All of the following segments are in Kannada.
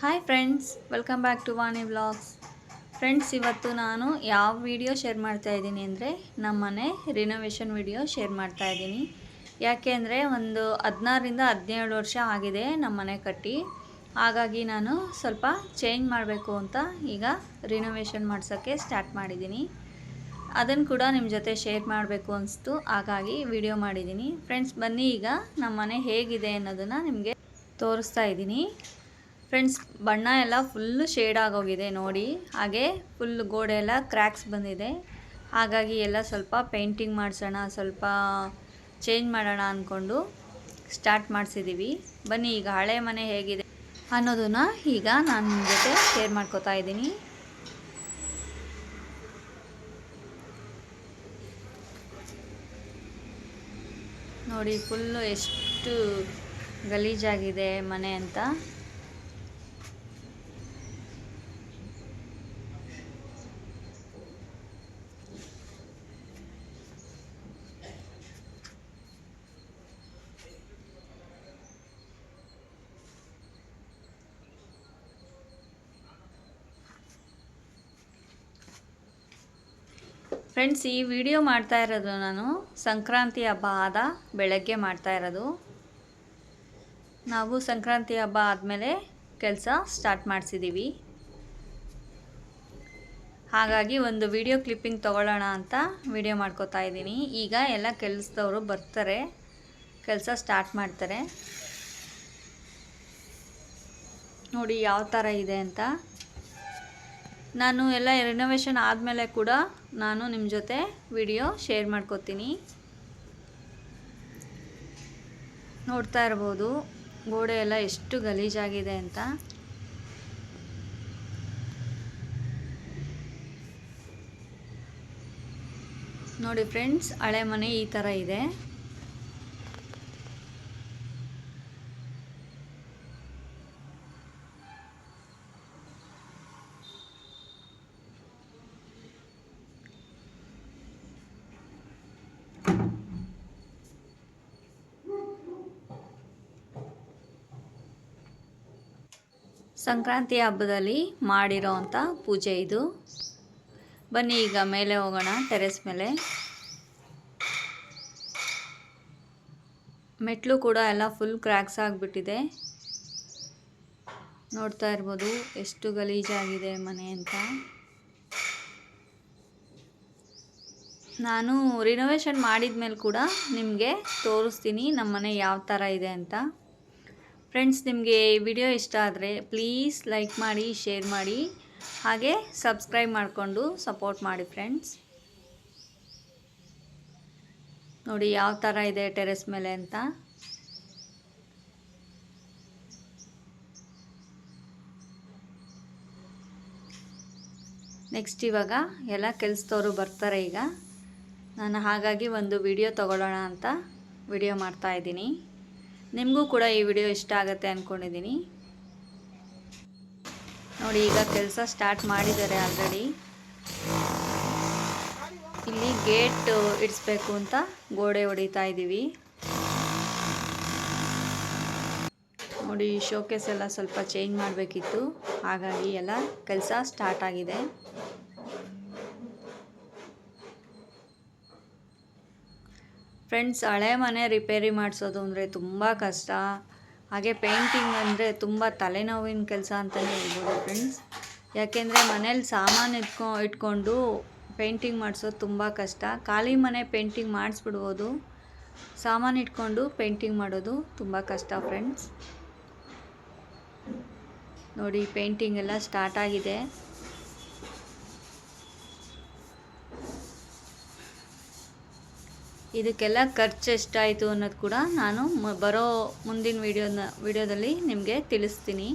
Hi friends welcome back to Vani vlogs friends ಇವತ್ತು ನಾನು ಯಾವ ವಿಡಿಯೋ ಶೇರ್ ಮಾಡ್ತಾ ಇದ್ದೀನಿ ಅಂದರೆ ನಮ್ಮನೆ ರಿನೋವೇಷನ್ ವಿಡಿಯೋ ಶೇರ್ ಮಾಡ್ತಾ ಇದ್ದೀನಿ. ಯಾಕೆ ಅಂದರೆ ಒಂದು ಹದಿನಾರರಿಂದ ಹದಿನೇಳು ವರ್ಷ ಆಗಿದೆ ನಮ್ಮನೆ ಕಟ್ಟಿ. ಹಾಗಾಗಿ ನಾನು ಸ್ವಲ್ಪ ಚೇಂಜ್ ಮಾಡಬೇಕು ಅಂತ ಈಗ ರಿನೋವೇಷನ್ ಮಾಡ್ಸೋಕ್ಕೆ ಸ್ಟಾರ್ಟ್ ಮಾಡಿದ್ದೀನಿ. ಅದನ್ನು ಕೂಡ ನಿಮ್ಮ ಜೊತೆ ಶೇರ್ ಮಾಡಬೇಕು ಅನಿಸ್ತು, ಹಾಗಾಗಿ ವಿಡಿಯೋ ಮಾಡಿದ್ದೀನಿ. ಫ್ರೆಂಡ್ಸ್ ಬನ್ನಿ ಈಗ ನಮ್ಮನೆ ಹೇಗಿದೆ ಅನ್ನೋದನ್ನು ನಿಮಗೆ ತೋರಿಸ್ತಾ ಇದ್ದೀನಿ. ಫ್ರೆಂಡ್ಸ್ ಬಣ್ಣ ಎಲ್ಲ ಫುಲ್ಲು ಶೇಡ್ ಆಗೋಗಿದೆ ನೋಡಿ. ಹಾಗೆ ಫುಲ್ ಗೋಡೆ ಎಲ್ಲ ಕ್ರ್ಯಾಕ್ಸ್ ಬಂದಿದೆ. ಹಾಗಾಗಿ ಎಲ್ಲ ಸ್ವಲ್ಪ ಪೇಂಟಿಂಗ್ ಮಾಡಿಸೋಣ, ಸ್ವಲ್ಪ ಚೇಂಜ್ ಮಾಡೋಣ ಅಂದ್ಕೊಂಡು ಸ್ಟಾರ್ಟ್ ಮಾಡಿಸಿದ್ದೀವಿ ಬನ್ನಿ, ಈಗ ಹಳೆ ಮನೆ ಹೇಗಿದೆ ಅನ್ನೋದನ್ನು ಈಗ ನಾನು ನಿಮ್ಮ ಜೊತೆ ಶೇರ್ ಮಾಡ್ಕೋತಾ ಇದ್ದೀನಿ. ನೋಡಿ ಫುಲ್ಲು ಎಷ್ಟು ಗಲೀಜಾಗಿದೆ ಮನೆ ಅಂತ. ಫ್ರೆಂಡ್ಸ್ ಈ ವಿಡಿಯೋ ಮಾಡ್ತಾ ಇರೋದು ನಾನು. ಸಂಕ್ರಾಂತಿ ಹಬ್ಬ ಆದ ಬೆಳಗ್ಗೆ ಮಾಡ್ತಾ ಇರೋದು. ನಾವು ಸಂಕ್ರಾಂತಿ ಹಬ್ಬ ಆದಮೇಲೆ ಕೆಲಸ ಸ್ಟಾರ್ಟ್ ಮಾಡಿಸಿದ್ದೀವಿ ಹಾಗಾಗಿ ಒಂದು ವಿಡಿಯೋ ಕ್ಲಿಪ್ಪಿಂಗ್ ತೊಗೊಳ್ಳೋಣ ಅಂತ ವಿಡಿಯೋ ಮಾಡ್ಕೋತಾ ಇದ್ದೀನಿ. ಈಗ ಎಲ್ಲ ಕೆಲಸದವರು ಬರ್ತಾರೆ. ಕೆಲಸ ಸ್ಟಾರ್ಟ್ ಮಾಡ್ತಾರೆ. ನೋಡಿ, ಯಾವ ಥರ ಇದೆ ಅಂತ. ನಾನು ಎಲ್ಲ ರಿನೋವೇಷನ್ ಆದಮೇಲೆ ಕೂಡ ನಾನು ನಿಮ್ಮ ಜೊತೆ ವಿಡಿಯೋ ಶೇರ್ ಮಾಡ್ಕೋತೀನಿ. ನೋಡ್ತಾ ಇರ್ಬೋದು, ಗೋಡೆ ಎಲ್ಲ ಎಷ್ಟು ಗಲೀಜಾಗಿದೆ ಅಂತ. ನೋಡಿ ಫ್ರೆಂಡ್ಸ್ ಹಳೆ ಮನೆ ಈ ಥರ ಇದೆ. ಸಂಕ್ರಾಂತಿ ಹಬ್ಬದಲ್ಲಿ ಮಾಡಿರೋ ಅಂಥ ಪೂಜೆ ಇದು. ಬನ್ನಿ ಈಗ ಮೇಲೆ ಹೋಗೋಣ, ಟೆರೆಸ್ ಮೇಲೆ. ಮೆಟ್ಲು ಕೂಡ ಎಲ್ಲ ಫುಲ್ ಕ್ರ್ಯಾಕ್ಸ್ ಆಗಿಬಿಟ್ಟಿದೆ. ನೋಡ್ತಾ ಇರ್ಬೋದು ಎಷ್ಟು ಗಲೀಜಾಗಿದೆ ಮನೆ ಅಂತ. ನಾನು ರಿನೋವೇಷನ್ ಮಾಡಿದ ಮೇಲೆ ಕೂಡ ನಿಮಗೆ ತೋರಿಸ್ತೀನಿ ನಮ್ಮ ಮನೆ ಯಾವ ಥರ ಇದೆ ಅಂತ. ಫ್ರೆಂಡ್ಸ್ ನಿಮಗೆ ಈ ವಿಡಿಯೋ ಇಷ್ಟ ಆದರೆ ಪ್ಲೀಸ್ ಲೈಕ್ ಮಾಡಿ ಶೇರ್ ಮಾಡಿ, ಹಾಗೆ ಸಬ್ಸ್ಕ್ರೈಬ್ ಮಾಡಿಕೊಂಡು ಸಪೋರ್ಟ್ ಮಾಡಿ ಫ್ರೆಂಡ್ಸ್ ನೋಡಿ ಯಾವ ಥರ ಇದೆ ಟೆರೆಸ್ ಮೇಲೆ ಅಂತ. ನೆಕ್ಸ್ಟ್ ಇವಾಗ ಎಲ್ಲ ಕೆಲಸದವರು ಬರ್ತಾರೆ ಈಗ. ನಾನು ಹಾಗಾಗಿ ಒಂದು ವಿಡಿಯೋ ತಗೊಳ್ಳೋಣ ಅಂತ ವಿಡಿಯೋ ಮಾಡ್ತಾ ಇದ್ದೀನಿ. ನಿಮಗೂ ಕೂಡ ಈ ವಿಡಿಯೋ ಇಷ್ಟ ಆಗುತ್ತೆ ಅಂದ್ಕೊಂಡಿದ್ದೀನಿ ನೋಡಿ, ಈಗ ಕೆಲಸ ಸ್ಟಾರ್ಟ್ ಮಾಡಿದ್ದಾರೆ ಆಲ್ರೆಡಿ. ಇಲ್ಲಿ ಗೇಟ್ ಇಡಿಸ್ಬೇಕು ಅಂತ ಗೋಡೆ ಹೊಡಿತಾ ಇದ್ದೀವಿ ನೋಡಿ ಶೋಕೇಸ್ ಎಲ್ಲ ಸ್ವಲ್ಪ ಚೇಂಜ್ ಮಾಡಬೇಕಿತ್ತು. ಹಾಗಾಗಿ ಎಲ್ಲ ಕೆಲಸ ಸ್ಟಾರ್ಟ್ ಆಗಿದೆ. ಫ್ರೆಂಡ್ಸ್, ಹಳೆ ಮನೆ ರಿಪೇರಿ ಮಾಡಿಸೋದು ಅಂದರೆ ತುಂಬ ಕಷ್ಟ. ಹಾಗೆ ಪೇಂಟಿಂಗ್ ಅಂದರೆ ತುಂಬ ತಲೆನೋವಿನ ಕೆಲಸ ಅಂತಲೇ ಹೇಳ್ಬೋದು ಫ್ರೆಂಡ್ಸ್. ಯಾಕೆಂದರೆ ಮನೇಲಿ ಸಾಮಾನು ಇಟ್ಕೊ, ಇಟ್ಕೊಂಡು ಪೇಂಟಿಂಗ್ ಮಾಡಿಸೋದು ತುಂಬ ಕಷ್ಟ. ಖಾಲಿ ಮನೆ ಪೇಂಟಿಂಗ್ ಮಾಡಿಸ್ಬಿಡ್ಬೋದು. ಸಾಮಾನು ಇಟ್ಕೊಂಡು ಪೇಂಟಿಂಗ್ ಮಾಡೋದು ತುಂಬ ಕಷ್ಟ ಫ್ರೆಂಡ್ಸ್. ನೋಡಿ, ಪೇಂಟಿಂಗ್ ಎಲ್ಲ ಸ್ಟಾರ್ಟ್ ಆಗಿದೆ. ಇದಕ್ಕೆಲ್ಲ ಖರ್ಚು ಎಷ್ಟಾಯಿತು ಅನ್ನೋದು ಕೂಡ ನಾನು ಬರೋ ಮುಂದಿನ ವಿಡಿಯೋನ, ವಿಡಿಯೋದಲ್ಲಿ ನಿಮಗೆ ತಿಳಿಸ್ತೀನಿ.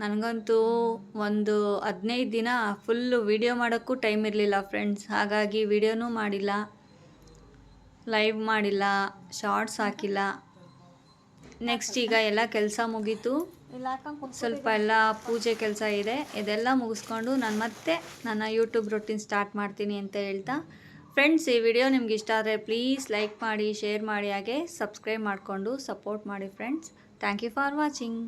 ನನಗಂತೂ ಒಂದು ಹದಿನೈದು ದಿನ ಫುಲ್ಲು ವಿಡಿಯೋ ಮಾಡೋಕ್ಕೂ ಟೈಮ್ ಇರಲಿಲ್ಲ ಫ್ರೆಂಡ್ಸ್ ಹಾಗಾಗಿ ವಿಡಿಯೋನೂ ಮಾಡಿಲ್ಲ. ಲೈವ್ ಮಾಡಿಲ್ಲ ಶಾರ್ಟ್ಸ್ ಹಾಕಿಲ್ಲ. ನೆಕ್ಸ್ಟ್ ಈಗ ಎಲ್ಲ ಕೆಲಸ ಮುಗೀತು. ಸ್ವಲ್ಪ ಎಲ್ಲ ಪೂಜೆ ಕೆಲಸ ಇದೆ. ಇದೆಲ್ಲ ಮುಗಿಸ್ಕೊಂಡು ನಾನು ಮತ್ತೆ ನನ್ನ ಯೂಟ್ಯೂಬ್ ರೊಟೀನ್ ಸ್ಟಾರ್ಟ್ ಮಾಡ್ತೀನಿ ಅಂತ ಹೇಳ್ತಾ. ಫ್ರೆಂಡ್ಸ್ ಈ ವಿಡಿಯೋ ನಿಮ್ಗೆ ಇಷ್ಟ ಆದರೆ ಪ್ಲೀಸ್ ಲೈಕ್ ಮಾಡಿ ಶೇರ್ ಮಾಡಿ, ಹಾಗೆ ಸಬ್ಸ್ಕ್ರೈಬ್ ಮಾಡಿಕೊಂಡು ಸಪೋರ್ಟ್ ಮಾಡಿ friends thank you for watching